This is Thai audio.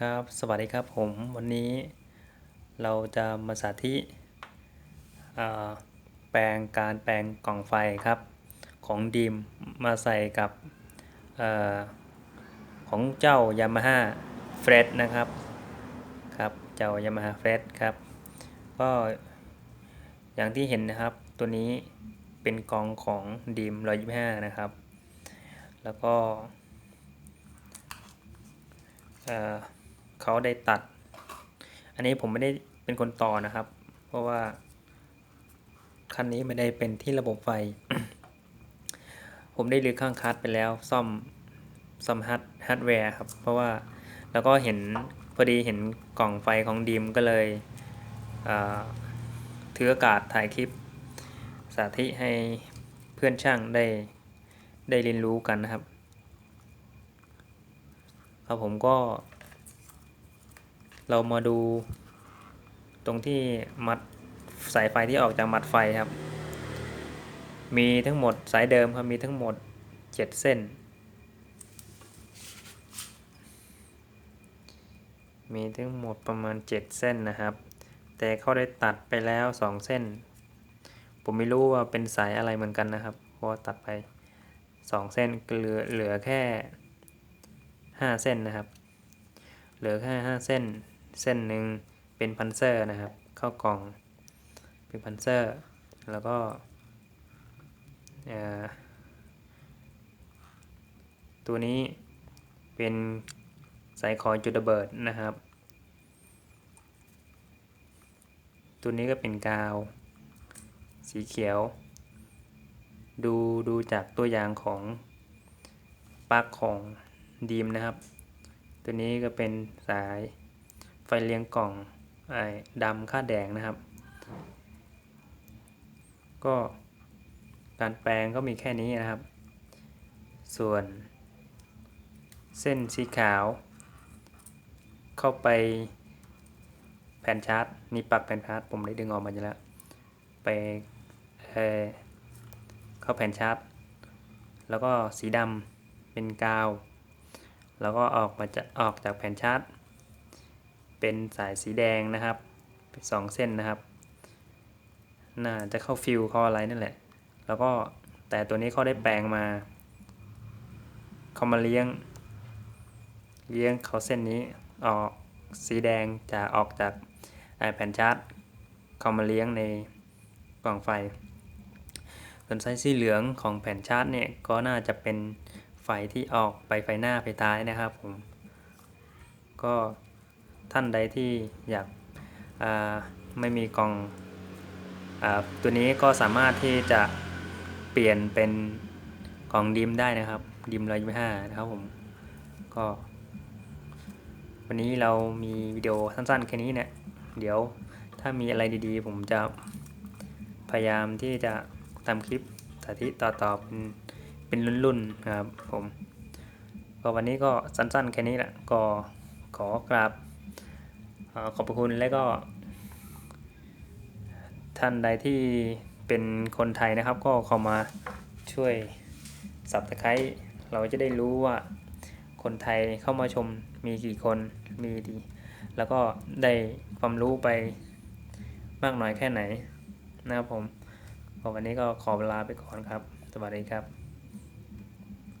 ครับสวัสดีครับผมวันนี้เราจะมาสาธิตแปลงการแปลงกล่องไฟครับ ของดีมมาใส่กับอของเจ้า Yamaha f r e d นะครับครับเจ้า Yamaha f r e d ครับก็อย่างที่เห็นนะครับตัวนี้เป็นกองของดีม125 นะครับ แล้วก็เอ่อ เขาได้ตัด อันนี้ผมไม่ได้เป็นคนต่อนะครับ เพราะว่า คันนี้ไม่ได้เป็นที่ระบบไฟ ผมได้ลือข้างคัสไปแล้ว ซ่อมซ่อมฮาร์ดฮาร์ดแวร์ครับ เพราะว่าแล้วก็เห็นพอดีเห็นกล่องไฟของดีมก็เลยถือโอกาสถ่ายคลิป สาธิตให้เพื่อนช่างได้ได้เรียนรู้กันนะครับครับผมก็ เรามาดูตรงที่มัดสายไฟที่ออกจากมัดไฟครับ มีทั้งหมดสายเดิมครับมีทั้งหมด 7 เส้น มีทั้งหมดประมาณ 7 เส้นนะครับ แต่เขาได้ตัดไปแล้ว 2 เส้น ผมไม่รู้ว่าเป็นสายอะไรเหมือนกันนะครับ เพราะตัดไป 2 เส้นเหลือเหลือแค่ 5 เส้นนะครับ เหลือแค่ 5 เส้น เส้นหนึ่งเป็นพันเซอร์นะครับ เข้ากล่องเป็นพันเซอร์ แล้วก็ตัวนี้เป็นสายคอยจุดระเบิดนะครับ ตัวนี้ก็เป็นกาว สีเขียว ดูดูจากตัวอย่างของปลั๊กของดีมนะครับ ตัวนี้ก็เป็นสาย เลี้ยงกล่องไอ้ดำค่าแดงนะครับ ก็การแปลงก็มีแค่นี้นะครับ ส่วน เส้นสีขาว เข้าไปแผ่นชาร์จนี่ปักแผ่นชาร์จผมได้ดึงออกมาอยู่แล้ว ไปเเข้าแผ่นชาร์จแล้วก็สีดำเป็นกาว แล้วก็ออกมาจะออกจากแผ่นชาร์จ เป็นสายสีแดงนะครับสองเส้นนะครับ น่าจะเข้าฟิวเข้าอะไรนั่นแหละ แล้วก็แต่ตัวนี้เขาได้แปลงมาเขามาเลี้ยง เลี้ยงเขาเส้นนี้ออกสีแดงจะออกจากแผ่นชาร์จเขามาเลี้ยงในกล่องไฟ ส่วนไส้สีเหลืองของแผ่นชาร์จเนี่ยก็น่าจะเป็นไฟที่ออกไปไฟหน้าไฟท้ายนะครับผม ก็ ท่านใดที่อยากาไม่มีกล่องอตัวนี้ก็สามารถที่จะเปลี่ยนเป็นกล่องดิมได้นะครับ ดิมร้อยยี่ห้านะครับผมก็ วันนี้เรามีวิดีโอสั้นๆแค่นี้เนี่ยเดี๋ยวถ้ามีอะไรดีๆ ผมจะพยายามที่จะทำคลิปสาธิตต่อๆเป็นเป็นรุ่นๆนะครับผมก็วันนี้ก็สั้นๆแค่นี้แหละก็ขอกราบ ขอบคุณและก็ท่านใดที่เป็นคนไทยนะครับ ก็เข้ามาช่วยสับตะไคร้เราจะได้รู้ว่าคนไทยเข้ามาชมมีกี่คนมีดี แล้วก็ได้ความรู้ไปมากน้อยแค่ไหนนะครับผมวันนี้ก็ขอเวลาไปก่อนครับ สวัสดีครับ